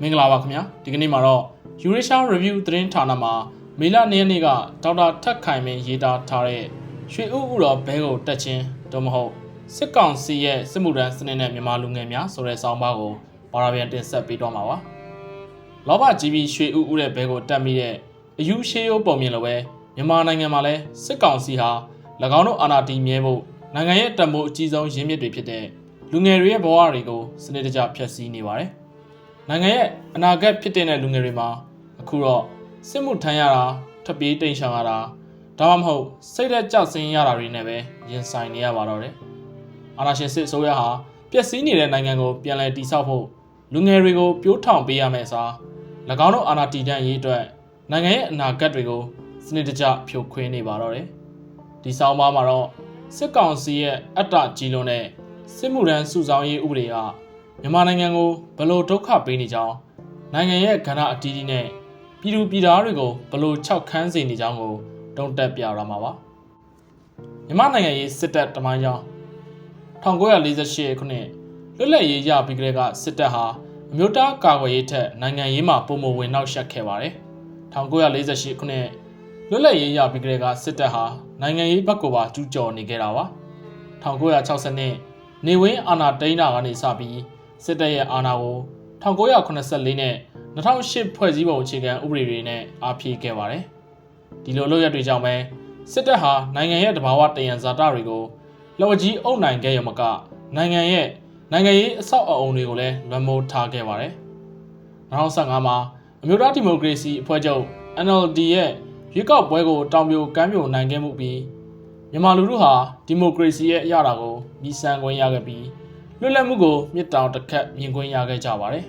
မင်္ဂလာပါခင်ဗျာဒီကနေ့မှာတော့ Eurasia Review သတင်းဌာနမှာမေလ2ရက်နေ့ကဒေါက်တာထက်ခိုင်မင်းရေးသားထားတဲ့ရွှေဥဥတော်ဘဲကိုတက်ချင်းတော့မဟုတ်စစ်ကောင်စီရဲ့စစ်မှုထမ်းစနစ်နဲ့မြန်မာလူငယ်များဆိုတဲ့ဆောင်းပါးကိုဘာသာပြန်တင်ဆက်ပေးတော့မှာပါလောဘကြီးပြီးရွှေဥဥတဲ့ဘဲကိုတက်မိတဲ့အယူရှေးရိုးပုံမြင်လိုပဲမြန်မာနိုင်ငံမှာလဲစစ်ကောင်စီဟာ၎င်းတို့အာဏာတည်မြဲဖို့နိုင်ငံရဲ့တံမိုးအကြီးဆုံးရင်းမြစ်တွေဖြစ်တဲ့လူငယ်တွေရဲ့ဘဝတွေကိုစနစ်တကျဖျက်ဆီးနေပါတယ် နိုင်ငံရဲ့အနာဂတ်ဖြစ်တဲ့လူငယ်တွေမှာအခုတော့စစ်မှုထမ်းရတာထပ်ပြေးတိမ်ရှောင်ရတာဒါမှမဟုတ်စိတ်သက်ကြဆင်းရတာတွေနဲ့ပဲရင်ဆိုင်နေရပါတော့တယ်။အာဏာရှင်စစ်အစိုးရဟာပျက်စီးနေတဲ့နိုင်ငံကိုပြန်လည်တည်ဆောက်ဖို့လူငယ်တွေကိုပြိုးထောင်ပေးရမယ့်အစား၎င်းတို့အာဏာတည်တံ့ရေးအတွက်နိုင်ငံရဲ့အနာဂတ်တွေကိုစနစ်တကျဖြိုခွင်းနေပါတော့တယ်။ဒီဆောင်းပါးမှာတော့စစ်ကောင်စီရဲ့အတ္တကြီးလွန်တဲ့စစ်မှုထမ်းစုဆောင်ရေးဥပဒေက မြန်မာနိုင်ငံကိုဘယ်လိုဒုက္ခပေးနေကြောင်းနိုင်ငံရဲ့ကဏ္ဍအတီးတီးနဲ့ပြည်သူပြည်သားတွေကိုဘယ်လိုခြောက်ခန်းစေနေကြောင်းကိုတုံ့တက်ပြရမှာပါမြန်မာနိုင်ငံရေးစစ်တပ်တမိုင်းကြောင်း1948ခုနှစ်လွတ်လပ်ရေးရပြီးကတည်းကစစ်တပ်ဟာအမျိုးသားကာကွယ်ရေးထက်နိုင်ငံရေးမှာပုံမဝင်နောက်ရှက်ခဲ့ပါတယ်1948ခုနှစ်လွတ်လပ်ရေးရပြီးကတည်းကစစ်တပ်ဟာနိုင်ငံရေးဘက်ကပါကျူးကျော်နေခဲ့တာပါ1960နှစ်နေဝင်းအာဏာသိမ်းတာကနေစပြီး စစ်တပ်ရဲ့အာဏာကို1984နဲ့2008ဖွဲ့စည်းပုံအခြေခံဥပဒေတွေနဲ့အားဖြည့်ခဲ့ပါတယ်။ဒီလိုလုပ်ရက်တွေကြောင့်ပဲစစ်တပ်ဟာနိုင်ငံရဲ့တဘာဝတယံဇာတတွေကိုလော်ကြီးအုပ်နိုင်ခဲ့ရမကနိုင်ငံရဲ့နိုင်ငံရေးအဆောက်အအုံတွေကိုလည်းလွှမ်းမိုးထားခဲ့ပါတယ်။2015မှာအမျိုးသားဒီမိုကရေစီအဖွဲ့ချုပ် NLD ရဲ့ရွေးကောက်ပွဲကိုတောင်ပြိုကမ်းပြိုနိုင်ခဲ့မှုပြီးမြန်မာလူထုဟာဒီမိုကရေစီရဲ့အရာတာကိုမြည်ဆန်းခွင့်ရခဲ့ပြီး လွတ်လပ်မှုကိုမြစ်တောင်တစ်ခတ်မြင်ကွင်းရခဲ့ကြပါတယ်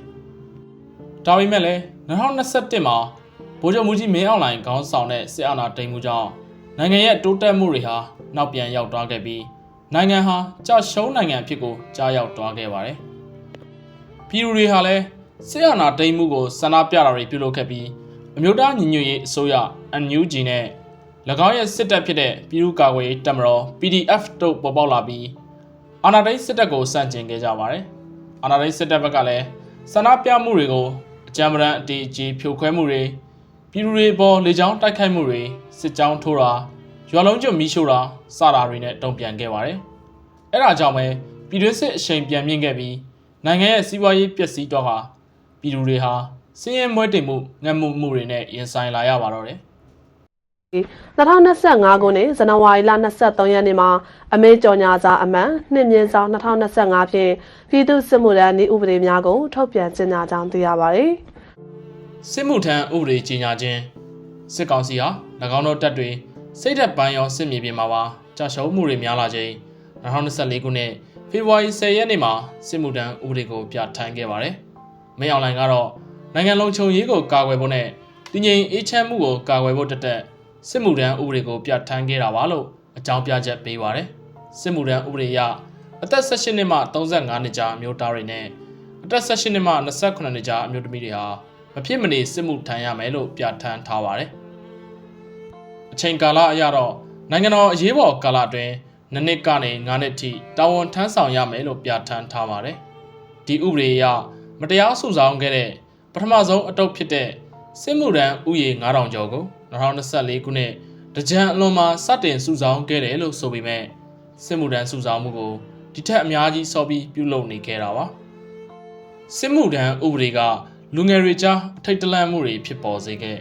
။ဒါပေမဲ့လည်း2021မှာဗိုလ်ချုပ်မူကြီးမင်းအောင်လှိုင်ခေါင်းဆောင်တဲ့စစ်အာဏာသိမ်းမှုကြောင့်နိုင်ငံရဲ့တိုးတက်မှုတွေဟာနောက်ပြန်ရောက်သွားခဲ့ပြီးနိုင်ငံဟာကြာရှုံးနိုင်ငံအဖြစ်ကိုကြားရောက်သွားခဲ့ပါတယ်။ပြည်သူတွေဟာလည်းစစ်အာဏာသိမ်းမှုကိုဆန္ဒပြတာတွေပြုလုပ်ခဲ့ပြီးအမျိုးသားညီညွတ်ရေးအစိုးရ NUG နဲ့၎င်းရဲ့စစ်တပ်ဖြစ်တဲ့ပြည်သူ့ကာကွယ်ရေးတပ်မတော် PDF တို့ပေါ်ပေါက်လာပြီး အာဏာသိမ်းစစ်တပ်ကိုစန့်ကျင်ခဲ့ကြပါတယ်။အာဏာသိမ်းစစ်တပ်ဘက်ကလည်းဆန္ဒပြမှုတွေကိုအကြမ်းပတမ်းအတေးအကြီးဖြိုခွဲမှုတွေပြည်သူတွေပေါ်လေကြောင်းတိုက်ခိုက်မှုတွေစစ်ကြောင်းထိုးတာရွာလုံးကျွတ်မီးရှို့တာစတာတွေနဲ့တုံ့ပြန်ခဲ့ပါတယ်။အဲဒါကြောင့်ပဲပြည်တွင်းစစ်အချိန်ပြန်မြင့်ခဲ့ပြီးနိုင်ငံရဲ့စီးပွားရေးပျက်စီးတော့ဟာပြည်သူတွေဟာစင်းရဲမွဲတင်မှုငတ်မှုမှုတွေနဲ့ရင်ဆိုင်လာရပါတော့တယ်။ 2025ခုနှစ်ဇန်နဝါရီလ23ရက်နေ့မှာအမေကြော်ညာစာအမှန်နှစ်မြင့်ဆောင်2025ဖြင့်ပြည်သူ့စစ်မှုထမ်းဤဥပဒေများကိုထုတ်ပြန်ကြေညာကြောင်းသိရပါတယ်စစ်မှုထမ်းဥပဒေကြီးညာခြင်းစစ်ကောင်စီဟာ၎င်းတို့တပ်တွေစိတ်သက်ပန်းရောစစ်မြေပြင်မှာပါကြာရှုံးမှုတွေများလာခြင်း2024ခုနှစ်ဖေဖော်ဝါရီ10ရက်နေ့မှာစစ်မှုထမ်းဥပဒေကိုပြဋ္ဌာန်းခဲ့ပါတယ်။မင်းအောင်လှိုင်ကတော့နိုင်ငံလုံးခြုံရေးကိုကာကွယ်ဖို့နဲ့တည်ငြိမ်အေးချမ်းမှုကိုကာကွယ်ဖို့တသက် စစ်မှုထမ်းဥပဒေကိုပြဋ္ဌာန်းခဲ့တာပါလို့အကြောင်းပြချက်ပေးပါတယ်။စစ်မှုထမ်းဥပဒေအရအသက်18နှစ်မှ35နှစ်ကြားအမျိုးသားတွေနဲ့အသက်18နှစ်မှ28နှစ်ကြားအမျိုးသမီးတွေဟာမဖြစ်မနေစစ်မှုထမ်းရမယ်လို့ပြဋ္ဌာန်းထားပါတယ်။အချိန်ကာလအရတော့နိုင်ငံတော်အရေးပေါ်ကာလအတွင်းနှစ်နှစ်ကနေ9နှစ်ထိတာဝန်ထမ်းဆောင်ရမယ်လို့ပြဋ္ဌာန်းထားပါတယ်။ဒီဥပဒေအရမတရားစုဆောင်ခဲ့တဲ့ပထမဆုံးအတုပ်ဖြစ်တဲ့စစ်မှုထမ်းဥယေ9000ကျော်ကို 2024ခုနှစ်တကြံအလွန်မှာစတင်စုဆောင်ခဲ့တယ်လို့ဆိုပေမဲ့စစ်မှုထမ်းစုဆောင်မှုကိုဒီထက်အများကြီးစောပြီးပြုလုပ်နေခဲ့တာပါစစ်မှုထမ်းဥပဒေကလူငယ်တွေကြားအထိတ်တလန့်မှုတွေဖြစ်ပေါ်စေခဲ့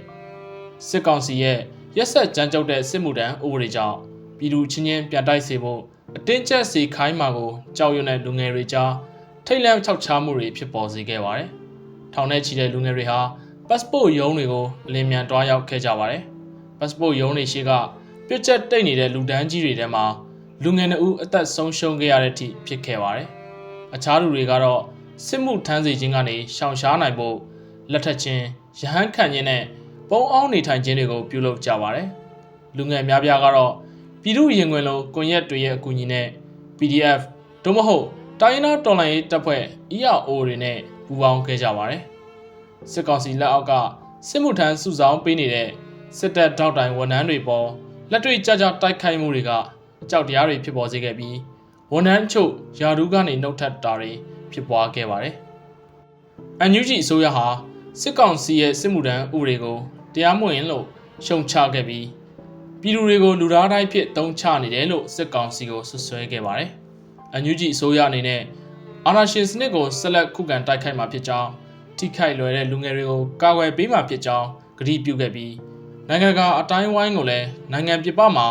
စစ်ကောင်စီရဲ့ရက်ဆက်ကြမ်းကြုတ်တဲ့စစ်မှုထမ်းဥပဒေကြောင့်ပြည်သူချင်းချင်းပြန်တိုက်စေဖို့အတင်းကျပ်စေခိုင်းမှာကိုကြောက်ရွံ့တဲ့လူငယ်တွေကြားထိတ်လန့်ချောက်ချားမှုတွေဖြစ်ပေါ်စေခဲ့ပါတယ်ထောင်ထဲချီတဲ့လူငယ်တွေဟာ passport ရုံးတွေကိုအလင်းမြန်တွားရောက်ခဲ့ကြပါတယ်။ passport ရုံးတွေရှိကပြစ်ချက်တိတ်နေတဲ့လူတန်းကြီးတွေထဲမှာလူငယ်နှုတ်အသက်ဆုံးရှုံးခဲ့ရတဲ့အထိဖြစ်ခဲ့ပါတယ်။အခြားလူတွေကတော့စစ်မှုထမ်းစီခြင်းကနေရှောင်ရှားနိုင်ဖို့လက်ထက်ချင်းရဟန်းခံခြင်းနဲ့ပုံအောင်နေထိုင်ခြင်းတွေကိုပြုလုပ်ကြပါတယ်။လူငယ်များပြားကတော့ပြည်သူရင်ခွင်လုံးကွန်ရက်တွေရဲ့အကူအညီနဲ့ PDF သို့မဟုတ်တိုင်းနာတော်လိုင်းရေးတပ်ဖွဲ့ ERO တွေနဲ့ပူးပေါင်းခဲ့ကြပါတယ်။ စစ်ကောင်စီလက်အောက်ကစစ်မှုထမ်းစုဆောင်ပေးနေတဲ့စစ်တပ်တောက်တိုင်ဝန်ထမ်းတွေပေါ်လက်တွေ့ကြကြတိုက်ခိုက်မှုတွေကအကြောက်တရားတွေဖြစ်ပေါ်စေခဲ့ပြီးဝန်ထမ်းချုပ်ယာဒူးကနေနှုတ်ထက်တာတွေဖြစ်ပွားခဲ့ပါတယ်။အန်ယူဂျီအစိုးရဟာစစ်ကောင်စီရဲ့စစ်မှုထမ်းဥပဒေကိုတရားမဝင်လို့ရှုံချခဲ့ပြီးပြည်သူတွေကိုလူသားတိုင်းဖြစ်တုံးချနေတယ်လို့စစ်ကောင်စီကိုဆွဆွဲခဲ့ပါတယ်။အန်ယူဂျီအစိုးရအနေနဲ့အာဏာရှင်စနစ်ကိုဆက်လက်ခုခံတိုက်ခိုက်မှာဖြစ်ကြောင်း ထိခိုက်လွယ်တဲ့လူငယ်တွေကိုကာကွယ်ပေးမှာဖြစ်ကြောင်းကတိပြုခဲ့ပြီးနိုင်ငံကအတိုင်းဝိုင်းကိုလည်းနိုင်ငံပြပမှာ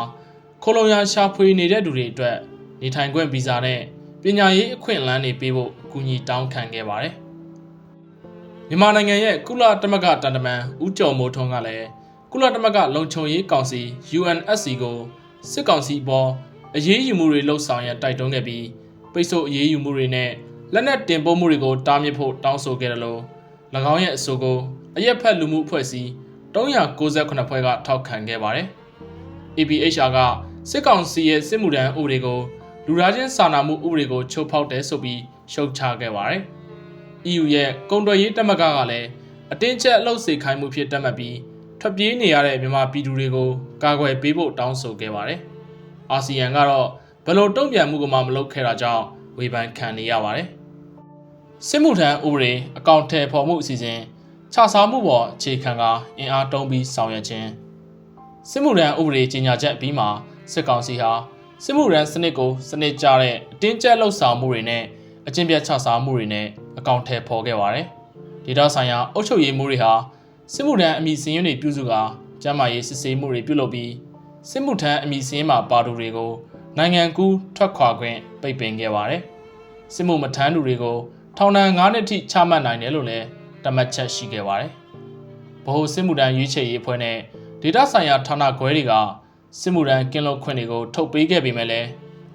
ခိုလုံရရှာဖွေနေတဲ့သူတွေအတွက်နေထိုင်ခွင့်ဗီဇာနဲ့ပညာရေးအခွင့်အလမ်းတွေပေးဖို့အကူအညီတောင်းခံခဲ့ပါတယ်။မြန်မာနိုင်ငံရဲ့ကုလသမဂ္ဂတန်တမန်ဦးကျော်မိုးထွန်းကလည်းကုလသမဂ္ဂလုံခြုံရေးကောင်စီ UNSC ကိုစစ်ကောင်စီပေါ်အရေးယူမှုတွေလှုပ်ဆောင်ရန်တိုက်တွန်းခဲ့ပြီးပိတ်ဆို့အရေးယူမှုတွေနဲ့လက်နက်တင်ပို့မှုတွေကိုတားမြစ်ဖို့တောင်းဆိုခဲ့တယ်လို့၎ င်းရဲ့အဆိုကိုအရက်ဖက်လူမှုအဖွဲ့အစည်း398ဖွဲ့ကထောက်ခံခဲ့ပါတယ်။ APHR ကစစ်ကောင်စီရဲ့စစ်မှုထမ်းဥပဒေကိုလူသားချင်းစာနာမှုဥပဒေကိုချုပ်ဖောက်တယ်ဆိုပြီးရှုတ်ချခဲ့ပါတယ်။ EU ရဲ့ကုန်သွယ်ရေးတက်မကကလည်းအတင်းကျပ်အလုပ်စေခိုင်းမှုဖြစ်တတ်မှတ်ပြီးထွက်ပြေးနေရတဲ့မြန်မာပြည်သူတွေကိုကာကွယ်ပေးဖို့တောင်းဆိုခဲ့ပါတယ်။အာဆီယံကတော့ဘယ်လိုတုံ့ပြန်မှုကမှမလုပ်ခဲ့တာကြောင့်ဝေဖန်ခံနေရပါတယ်။ စစ်မှုထမ်းဥပဒေအကောင့်ထဲပေါ်မှုအစီအစဉ်ခြားစားမှုပေါ်အခြေခံကအင်အားတုံးပြီးဆောင်ရွက်ခြင်းစစ်မှုထမ်းဥပဒေကြီးညာချက်အပြီးမှာစစ်ကောင်စီဟာစစ်မှုထမ်းစနစ်ကိုစနစ်ကျတဲ့အတင်းကျပ်လှုပ်ဆောင်မှုတွေနဲ့အကျင့်ပြတ်ခြားစားမှုတွေနဲ့အကောင့်ထဲပေါ်ခဲ့ပါတယ်။ဒေတာဆိုင်ရာအုပ်ချုပ်ရေးမှုတွေဟာစစ်မှုထမ်းအမိစင်းရင်းတွေပြုစုကာကျန်းမာရေးစစ်ဆေးမှုတွေပြုလုပ်ပြီးစစ်မှုထမ်းအမိစင်းရင်းမှာပါသူတွေကိုနိုင်ငံကူးထွက်ခွာခွင့်ပိတ်ပင်ခဲ့ပါတယ်။စစ်မှုမထမ်းသူတွေကို ထောင်ဒဏ်9နှစ်ထိချမှတ်နိုင်တယ်လို့လည်းတမတ်ချက်ရှိခဲ့ပါတယ်။ဗဟိုစစ်မှုထမ်းရွေးချယ်ရေးအဖွဲ့နဲ့ဒေတာဆိုင်ရာဌာနခွဲတွေကစစ်မှုထမ်းကင်းလွတ်ခွင့်တွေကိုထုတ်ပေးခဲ့ပေမဲ့လည်း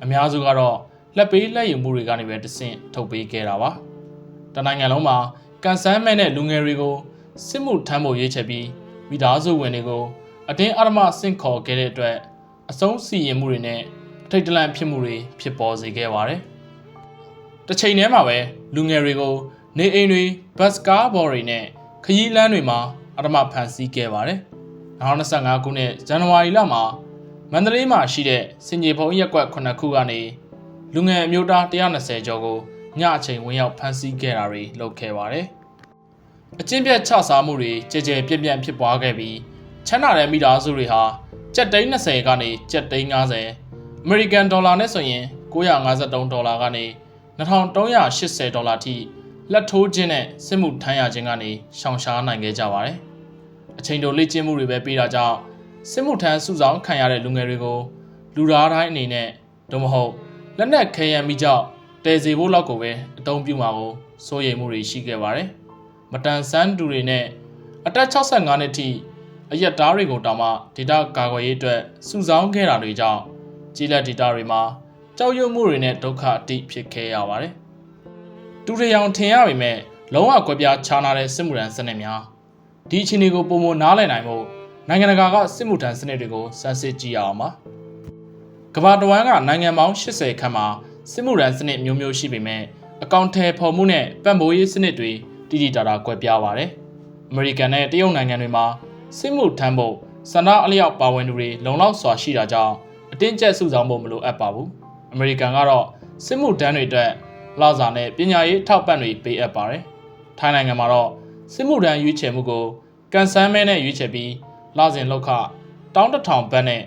အများစုကတော့လက်ပေးလက်ယူမှုတွေကနေပဲတဆင့်ထုတ်ပေးခဲ့တာပါ။တနိုင်ငံလုံးမှာကန်ဆန်းမဲ့တဲ့လူငယ်တွေကိုစစ်မှုထမ်းဖို့ရွေးချယ်ပြီးမိသားစုဝင်တွေကိုအတင်းအဓမ္မဆင့်ခေါ်ခဲ့တဲ့အတွက်အဆုံးစီရင်မှုတွေနဲ့ထိတ်တလန့်ဖြစ်မှုတွေဖြစ်ပေါ်စေခဲ့ပါတယ်။ တစ်ချိန်တည်းမှာပဲလူငယ်တွေကိုနေအိမ်တွေဘတ်စကားဘော်တွေနဲ့ခရီးလမ်းတွေမှာအဓမ္မဖန်ဆီးခဲ့ပါတယ်။2025ခုနှစ်ဇန်နဝါရီလမှာမန္တလေးမှာရှိတဲ့စင်ကြီးဖုံးရက်ကွက်9ခုကနေလူငယ်အမျိုးသား120ကျော်ကိုညအချိန်ဝင်ရောက်ဖမ်းဆီးခဲ့တာတွေလုပ်ခဲ့ပါတယ်။အကျင့်ပြတ်ချစားမှုတွေကြဲကြဲပြန့်ပြန့်ဖြစ်ပွားခဲ့ပြီးချမ်းသာတဲ့မိသားစုတွေဟာကျပ်သိန်း20ကနေကျပ်သိန်း90အမေရိကန်ဒေါ်လာနဲ့ဆိုရင်953ဒေါ်လာကနေ 2380ဒေါ်လာထိလက်ထိုးခြင်းနဲ့စစ်မှုထမ်းရခြင်းကနေရှောင်ရှားနိုင်ခဲ့ကြပါတယ်။အချိန်တိုလေ့ကျင့်မှုတွေပဲပေးတာကြောင့်စစ်မှုထမ်းစုဆောင်ခံရတဲ့လူငယ်တွေကိုလူသားတိုင်းအနေနဲ့သို့မဟုတ်လက်နက်ခဲယမ်းမိကြောင့်တဲစီဖို့လောက်ကိုပဲအသုံးပြုမှာကိုစိုးရိမ်မှုတွေရှိခဲ့ပါတယ်။မတန်ဆန်းသူတွေနဲ့အသက်65နှစ်ထိအရက်သားတွေကိုတောင်မှဒေတာကာကွယ်ရေးအတွက်စုဆောင်းခဲ့တာတွေကြောင့်ကြီးလက်ဒေတာတွေမှာ ကြောက်ရွံ့မှုတွေနဲ့ဒုက္ခအတိဖြစ်ခဲ့ရပါတယ်။တူတရောင်ထင်ရပေမဲ့လုံးဝကွဲပြားခြားနာတဲ့စစ်မှုထမ်းစနစ်များဒီအခြေအနေကိုပုံမနားလည်နိုင်ဖို့နိုင်ငံတကာကစစ်မှုထမ်းစနစ်တွေကိုစမ်းစစ်ကြည့်ရအောင်ပါ။ကမ္ဘာတဝန်းကနိုင်ငံပေါင်း80ခန့်မှာစစ်မှုထမ်းစနစ်မျိုးမျိုးရှိပေမဲ့အကောင့်ထဲပေါ်မှုနဲ့ပံ့ပိုးရေးစနစ်တွေတိတိတတာကွဲပြားပါတယ်။အမေရိကန်နဲ့တရုတ်နိုင်ငံတွေမှာစစ်မှုထမ်းဖို့စန္ဒအလျောက်ပါဝင်သူတွေလုံလောက်စွာရှိတာကြောင့်အတင်းကျပ်စုဆောင်ဖို့မလိုအပ်ပါဘူး။ အမေရိကန်ကတော့စစ်မှုထမ်းတွေအတွက်လစာနဲ့ပညာရေးထောက်ပံ့တွေပေးအပ်ပါတယ်။ထိုင်းနိုင်ငံမှာတော့စစ်မှုထမ်းရွေးချယ်မှုကိုကန်ဆန်းမဲနဲ့ရွေးချယ်ပြီးလစဉ်လောက်ခတောင်းတထောင်ဘတ်နဲ့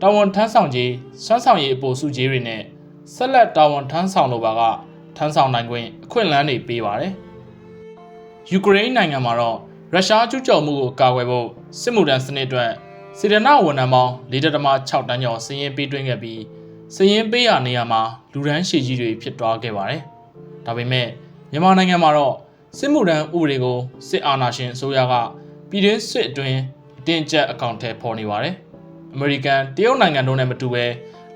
တာဝန်ထမ်းဆောင်ကြီးစွမ်းဆောင်ရည်အပိုစုကြီးတွေနဲ့ဆက်လက်တာဝန်ထမ်းဆောင်လိုပါကထမ်းဆောင်နိုင်ခွင့်အခွင့်အလမ်းတွေပေးပါတယ်။ယူကရိန်းနိုင်ငံမှာတော့ရုရှားကျူးကျော်မှုကိုကာကွယ်ဖို့စစ်မှုထမ်းစနစ်အတွက်စေတနာဝန်ထမ်းပေါင်း၄ .6 တန်းကျော်စည်ရင်ပေးသွင်းခဲ့ပြီး စည်ရင်ပေးရနေရာမှာလူရန်ရှည်ကြီးတွေဖြစ်သွားခဲ့ပါတယ်။ဒါပေမဲ့မြန်မာနိုင်ငံမှာတော့စစ်မှုထမ်းဥပဒေကိုစစ်အာဏာရှင်အစိုးရကပြည်တွင်းစစ်အတွင်းအတင်းကျပ်အကောင့်ထဲပေါ်နေပါတယ်။အမေရိကန်တရုတ်နိုင်ငံတို့နဲ့မတူဘဲ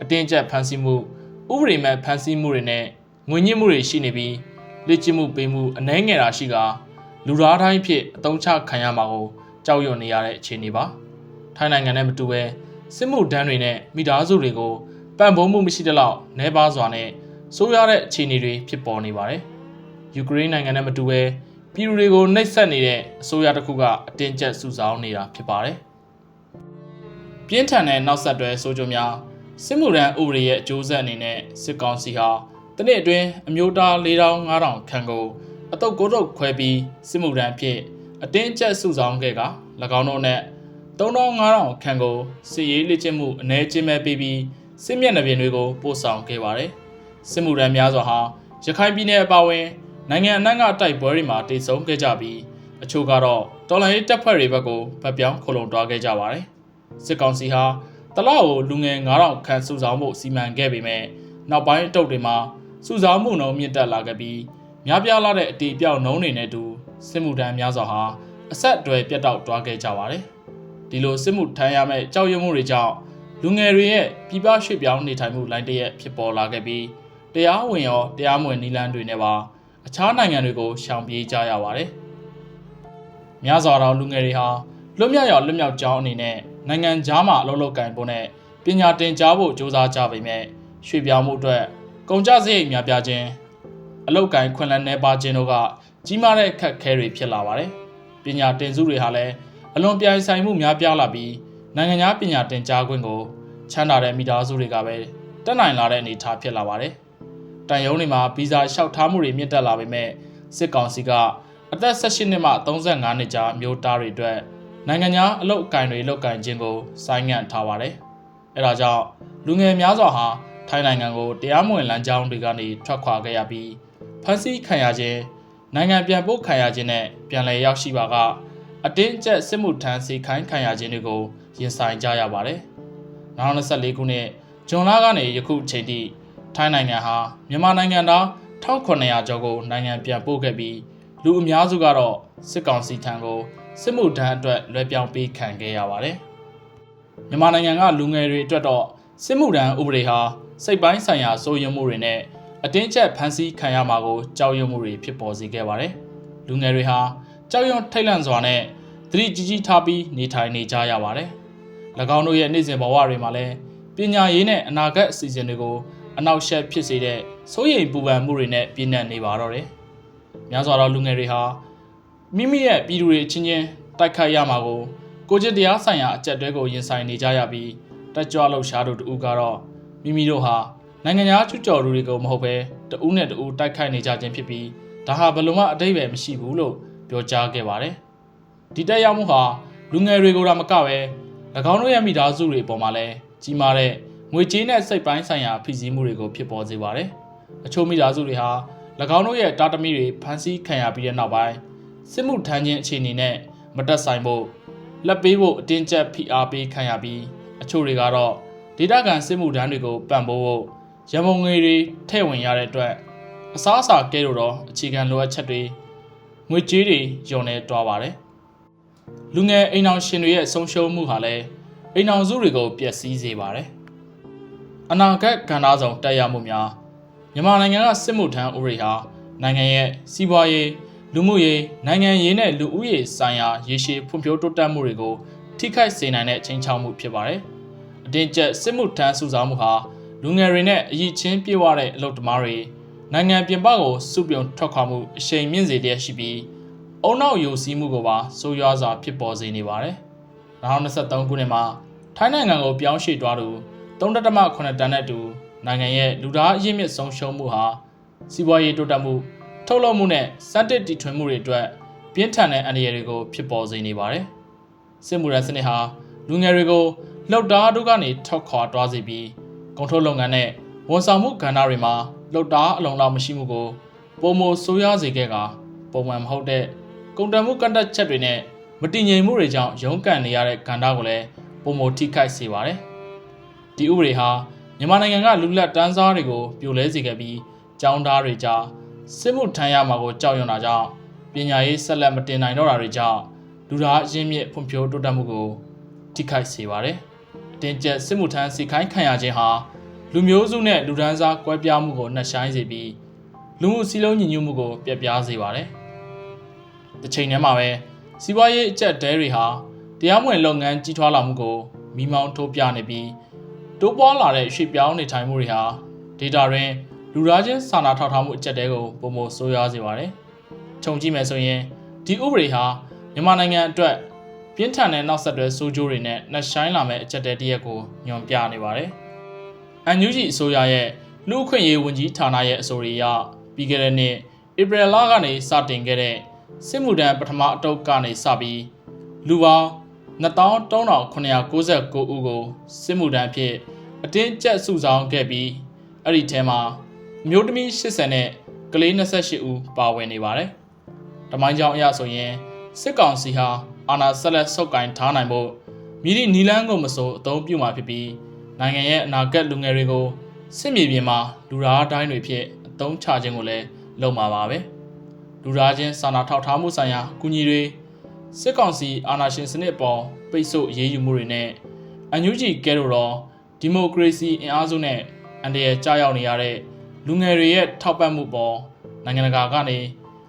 အတင်းကျပ်ဖမ်းဆီးမှုဥပဒေမဲ့ဖမ်းဆီးမှုတွေနဲ့ငွေညှစ်မှုတွေရှိနေပြီးလက်ကျင့်မှုပေးမှုအနှဲငယ်တာရှိကလူသားတိုင်းဖြစ်အသုံးချခံရမှာကိုကြောက်ရွံ့နေရတဲ့အခြေအနေပါ။ထိုင်းနိုင်ငံနဲ့မတူဘဲစစ်မှုဒဏ်တွေနဲ့မိသားစုတွေကို ပံ့ပိုးမှုမရှိတဲ့လောက်နှဲပါစွာနဲ့ဆိုးရတဲ့အခြေအနေတွေဖြစ်ပေါ်နေပါတယ်။ယူကရိန်းနိုင်ငံနဲ့မတူဘဲပြည်သူတွေကိုနှိပ်စက်နေတဲ့အစိုးရတစ်ခုကအတင်းကျပ်စုဆောင်းနေတာဖြစ်ပါတယ်။ပြင်းထန်တဲ့နောက်ဆက်တွဲဆိုးကျိုးများစစ်မှုရန်ဥပဒေရဲ့အကျိုးဆက်အနေနဲ့စစ်ကောင်စီဟာတနေ့အတွင်းအမျိုးသား4000 5000ခန့်ကိုအတုပ်ကိုယ်တုပ်ခွဲပြီးစစ်မှုထမ်းဖြင့်အတင်းကျပ်စုဆောင်ခဲ့က၎င်းတို့နဲ့3500ခန့်ကိုစစ်ရေးလေ့ကျင့်မှုအ ਨੇ ကျင်းမဲ့ပေးပြီး စစ်မျက်နှာပြင်တွေကိုပို့ဆောင်ခဲ့ပါတယ်။စစ်မှုထမ်းများစွာဟာရခိုင်ပြည်နယ်အပါအဝင်နိုင်ငံအနှံ့ကတိုက်ပွဲတွေမှာတိတ်ဆုံးခဲ့ကြပြီးအချို့ကတော့တော်လိုင်းရေးတပ်ဖွဲ့တွေဘက်ကိုဗတ်ပြောင်းခုံလုံတွားခဲ့ကြပါတယ်။စစ်ကောင်စီဟာတလောက်ကိုလူငယ်9000ခန့်စုဆောင်မှုစီမံခဲ့ပေမဲ့နောက်ပိုင်းအတုပ်တွေမှာစုဆောင်မှုနှုန်းမြင့်တက်လာခဲ့ပြီးများပြားလာတဲ့အတီပြောက်နှုံးတွေနဲ့အတူစစ်မှုထမ်းများစွာဟာအဆက်အသွယ်ပြတ်တောက်တွားခဲ့ကြပါတယ်။ဒီလိုစစ်မှုထမ်းရမယ့်ကြောက်ရွံ့မှုတွေကြောင့် လူငယ်တွေရဲ့ပြည်ပရွှေ့ပြောင်းနေထိုင်မှုလိုင်းတရက်ဖြစ်ပေါ်လာခဲ့ပြီးတရားဝင်ရောတရားမဝင်နည်းလမ်းတွေနဲ့ပါအခြားနိုင်ငံတွေကိုရှောင်ပြေးကြရပါတယ်။များစွာသောလူငယ်တွေဟာလွတ်မြောက်ရောလွတ်မြောက်ကြောင်းအနေနဲ့နိုင်ငံသားမှာအလုပ်လုပ်ကင်ဖို့နဲ့ပညာသင်ကြားဖို့ကြိုးစားကြပေမဲ့ရွှေ့ပြောင်းမှုအတွက်ကုန်ကျစရိတ်များပြားခြင်းအလုတ်ကင်ခွင်လန်းနေပါခြင်းတို့ကကြီးမားတဲ့အခက်အခဲတွေဖြစ်လာပါတယ်။ပညာတင်စုတွေဟာလည်းအလွန်ပြိုင်ဆိုင်မှုများပြားလာပြီး နိုင်ငံခြားပညာတင်ကြားခွင့်ကိုချမ်းသာတဲ့မိသားစုတွေကပဲတက်နိုင်လာတဲ့အနေအထားဖြစ်လာပါတယ်။တန်ယုံတွေမှာဗီဇာလျှောက်ထားမှုတွေမြင့်တက်လာပေမဲ့စစ်ကောင်စီကအသက်18နှစ်မှ35နှစ်ကြားမျိုးသားတွေအတွက်နိုင်ငံခြားအလုတ်အကင်တွေလုတ်ကင်ခြင်းကိုဆိုင်းငံ့ထားပါတယ်။အဲဒါကြောင့်လူငယ်များစွာဟာထိုင်းနိုင်ငံကိုတရားမဝင်လမ်းကြောင်းတွေကနေထွက်ခွာခဲ့ရပြီးဖမ်းဆီးခံရခြင်းနိုင်ငံပြန်ပို့ခံရခြင်းနဲ့ပြန်လည်ရောက်ရှိပါက အတင်းကျပ်စစ်မှုထမ်းစီခိုင်းခံရခြင်းတွေကိုရင်ဆိုင်ကြရပါတယ်။2024ခုနှစ်ဇွန်လကနေယခုချိန်ထိထိုင်းနိုင်ငံဟာမြန်မာနိုင်ငံသား1900ကျော်ကိုနိုင်ငံပြန်ပို့ခဲ့ပြီးလူအများစုကတော့စစ်ကောင်စီထံကိုစစ်မှုထမ်းအတွက်လွှဲပြောင်းပေးခံခဲ့ရပါတယ်။မြန်မာနိုင်ငံကလူငယ်တွေအတွက်တော့စစ်မှုထမ်းဥပဒေဟာစိတ်ပိုင်းဆိုင်ရာစိုးရိမ်မှုတွေနဲ့အတင်းကျပ်ဖမ်းဆီးခံရမှာကိုကြောက်ရွံ့မှုတွေဖြစ်ပေါ်စေခဲ့ပါတယ်။လူငယ်တွေဟာ ကြောက်ရွံ့ထိတ်လန့်စွာနဲ့သတိကြီးကြီးထားပြီးနေထိုင်နေကြရပါတယ်။၎င်းတို့ရဲ့နေ့စဉ်ဘဝတွေမှာလည်းပညာရေးနဲ့အနာဂတ်အစီအစဉ်တွေကိုအနောက်ရှက်ဖြစ်စေတဲ့စိုးရိမ်ပူပန်မှုတွေနဲ့ပြည့်နှက်နေပါတော့တယ်။များစွာသောလူငယ်တွေဟာမိမိရဲ့ပြည်သူတွေချင်းချင်းတိုက်ခိုက်ရမှာကိုကိုကျစ်တရားဆိုင်ရာအကြက်တွဲကိုရင်ဆိုင်နေကြရပြီးတက်ကြွလှုပ်ရှားသူတူကတော့မိမိတို့ဟာနိုင်ငံသားချွတ်ကြော်သူတွေကိုမဟုတ်ဘဲတဦးနဲ့တဦးတိုက်ခိုက်နေကြခြင်းဖြစ်ပြီးဒါဟာဘယ်လိုမှအတိတ်ပဲမရှိဘူးလို့ ပြောကြားခဲ့ပါတယ်။ဒီတက်ရောက်မှုဟာလူငယ်တွေကိုတော့မကပဲ၎င်းတို့ရဲ့မိသားစုတွေအပေါ်မှာလည်းကြီးမားတဲ့ငွေကြေးနဲ့စိတ်ပိုင်းဆိုင်ရာဖိစီးမှုတွေကိုဖြစ်ပေါ်စေပါတယ်။အချို့မိသားစုတွေဟာ၎င်းတို့ရဲ့တာသမီတွေဖမ်းဆီးခံရပြီးတဲ့နောက်ပိုင်းစစ်မှုထမ်းခြင်းအခြေအနေနဲ့မတက်ဆိုင်ဖို့လက်ပေးဖို့အတင်းကျပ်ဖိအားပေးခံရပြီးအချို့တွေကတော့ဒေတာကန်စစ်မှုထမ်းတွေကိုပံ့ပိုးဖို့ရမုံငွေတွေထည့်ဝင်ရတဲ့အတွက်အစားအစာကဲလို့တော့အခြေခံလိုအပ်ချက်တွေ ငွေကြေးတွေယုံနေတွားပါတယ်လူငယ်အိမ်အောင်ရှင်တွေရဲ့ဆုံးရှုံးမှုဟာလည်းအိမ်အောင်စုတွေကိုပျက်စီးစေပါတယ်အနာဂတ်ကဏ္ဍဆောင်တက်ရမှုများမြန်မာနိုင်ငံကစစ်မှုထမ်းဥပဒေဟာနိုင်ငံရဲ့စီးပွားရေးလူမှုရေးနိုင်ငံရေးနဲ့လူဦးရေးဆိုင်ရာရေရှည်ဖွံ့ဖြိုးတိုးတက်မှုတွေကိုထိခိုက်စေနိုင်တဲ့အချိန်ချောင်းမှုဖြစ်ပါတယ်။အတင်းကျပ်စစ်မှုထမ်းစုဆောင်မှုဟာလူငယ်တွေနဲ့အရေးချင်းပြေဝတဲ့အလုပ်သမားတွေ နိုင်ငံပြင်ပကိုစုပြုံထွက်ခွာမှုအရှိန်မြင့်စေလျက်ရှိပြီးအုံနောက်ယိုစီးမှုကိုပါဆိုးရွားစွာဖြစ်ပေါ်စေနေပါတယ်။2023ခုနှစ်မှာထိုင်းနိုင်ငံကိုပြောင်းရွှေ့သွားသူ3.8တန်းနဲ့တူနိုင်ငံရဲ့လူသားအရင်းမြစ်ဆုံးရှုံးမှုဟာစီးပွားရေးတိုးတက်မှုထုတ်လုပ်မှုနဲ့စက်တစ်တီထွင်မှုတွေအတွက်ပြင်းထန်တဲ့အန္တရာယ်တွေကိုဖြစ်ပေါ်စေနေပါတယ်။စစ်မှုရစနစ်ဟာလူငယ်တွေကိုလှုပ်သားတို့ကနေထောက်ခွာတွားစေပြီးကုန်ထုတ်လုပ်ငန်းနဲ့ဝန်ဆောင်မှုကဏ္ဍတွေမှာ လှုပ်သားအလုံးလောက်မရှိမှုကိုပုံမဆိုးရွားစေခဲ့ကပုံမှန်မဟုတ်တဲ့ကုန်တန်မှုကန့်တက်ချက်တွေနဲ့မတည်ငြိမ်မှုတွေကြောင့်ရုန်းကန်နေရတဲ့ကဏ္ဍကိုလည်းပုံမထိခိုက်စေပါတယ်။ဒီဥပဒေဟာမြန်မာနိုင်ငံကလူလက်တန်းစားတွေကိုပြိုလဲစေခဲ့ပြီးចောင်းသားတွေကြားစစ်မှုထမ်းရမှာကိုကြောက်ရွံ့တာကြောင့်ပညာရေးဆက်လက်မတင်နိုင်တော့တာတွေကြောင့်လူသားအရင်းမြစ်ဖွံ့ဖြိုးတိုးတက်မှုကိုထိခိုက်စေပါတယ်။အတင်းကျပ်စစ်မှုထမ်းစီခိုင်းခံရခြင်းဟာ လူမျိုးစုနဲ့လူဒန်းစားကွဲပြားမှုကိုနှက်ဆိုင်စေပြီးလူမှုစည်းလုံးညီညွတ်မှုကိုပြက်ပြားစေပါတယ်။တစ်ချိန်တည်းမှာပဲစီးပွားရေးအကျက်တဲတွေဟာတရားမဝင်လုပ်ငန်းကြီးထွားလာမှုကိုမိမောင်းထိုးပြနေပြီးတိုးပွားလာတဲ့ရွှေ့ပြောင်းနေထိုင်မှုတွေဟာဒေတာတွင်လူသားချင်းစာနာထောက်ထားမှုအကျက်တဲကိုပုံမဆိုးရွားစေပါတယ်။ခြုံကြည့်မယ်ဆိုရင်ဒီဥပဒေဟာမြန်မာနိုင်ငံအတွက်ပြင်းထန်တဲ့နောက်ဆက်တွဲဆိုးကျိုးတွေနဲ့နှက်ဆိုင်လာမဲ့အကျက်တဲတရက်ကိုညွန်ပြနေပါတယ်။ UNG အစိုးရရဲ့လူ့အခွင့်အရေးဝန်ကြီးဌာနရဲ့အဆိုအရပြီးခဲ့တဲ့နှစ်ဧပြီလကနေစတင်ခဲ့တဲ့စစ်မှုထမ်းပထမအတုပ်ကနေစပြီးလူပေါင်း23,999ဦးကိုစစ်မှုထမ်းအဖြစ်အတင်းကျပ်စုဆောင်းခဲ့ပြီးအဲ့ဒီထဲမှာအမျိုးသမီး80နဲ့ကလေး28ဦးပါဝင်နေပါတယ်။တမိုင်းကြောင်အရဆိုရင်စစ်ကောင်စီဟာအာဏာဆက်လက်ဆုပ်ကိုင်ထားနိုင်ဖို့မြည်သည့်နီလန်းကိုမဆိုအသုံးပြုမှာဖြစ်ပြီး နိုင်ငံရဲ့အနာဂတ်လူငယ်တွေကိုစစ်မြေပြင်မှာလူသားတိုင်းတွေဖြစ်အသုံးချခြင်းကိုလည်းလုပ်မှာပါပဲ။လူသားချင်းစာနာထောက်ထားမှုဆိုင်ရာအကူအညီတွေစစ်ကောင်စီအာဏာရှင်စနစ်ပေါ်ပိတ်ဆို့အရေးယူမှုတွေနဲ့အန်ယူဂျီကဲလို့တော့ဒီမိုကရေစီအင်အားစုနဲ့အန်တရယ်ကြားရောက်နေရတဲ့လူငယ်တွေရဲ့ထောက်ပံ့မှုပေါ်နိုင်ငံတကာကနေ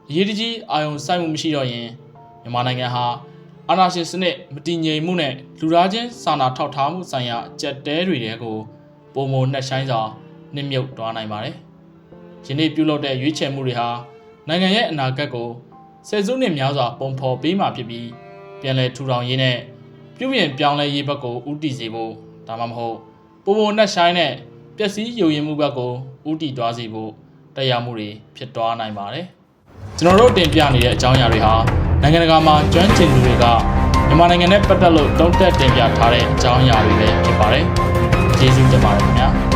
အရေးတကြီးအာရုံစိုက်မှုမရှိတော့ရင်မြန်မာနိုင်ငံဟာ အာဏာရှင်စနစ်မတည်ငြိမ်မှုနဲ့လူသားချင်းစာနာထောက်ထားမှုဆိုင်ရာအကြက်တဲတွေတဲကိုပုံမနှက်ဆိုင်စွာနှိမ့်မြုပ်သွားနိုင်ပါတယ်။ယနေ့ပြုလုပ်တဲ့ရွေးချယ်မှုတွေဟာနိုင်ငံရဲ့အနာဂတ်ကိုဆယ်စုနှစ်များစွာပုံဖော်ပေးမှဖြစ်ပြီးပြန်လည်ထူထောင်ရေးနဲ့ပြုပြင်ပြောင်းလဲရေးဘက်ကိုဦးတည်စေဖို့ဒါမှမဟုတ်ပုံမနှက်ဆိုင်နဲ့ပျက်စီးယုံရင်မှုဘက်ကိုဦးတည်သွားစေဖို့တရားမှုတွေဖြစ်သွားနိုင်ပါတယ်။ကျွန်တော်တို့တင်ပြနေတဲ့အကြောင်းအရာတွေဟာ နိုင်ငံတကာမှာကျွမ်းကျင်သူတွေကမြန်မာနိုင်ငံနဲ့ပတ်သက်လို့တုံ့တက်တင်ပြထားတဲ့အကြောင်းအရာတွေပဲဖြစ်ပါတယ်။ကျေးဇူးတင်ပါတယ်ခင်ဗျာ။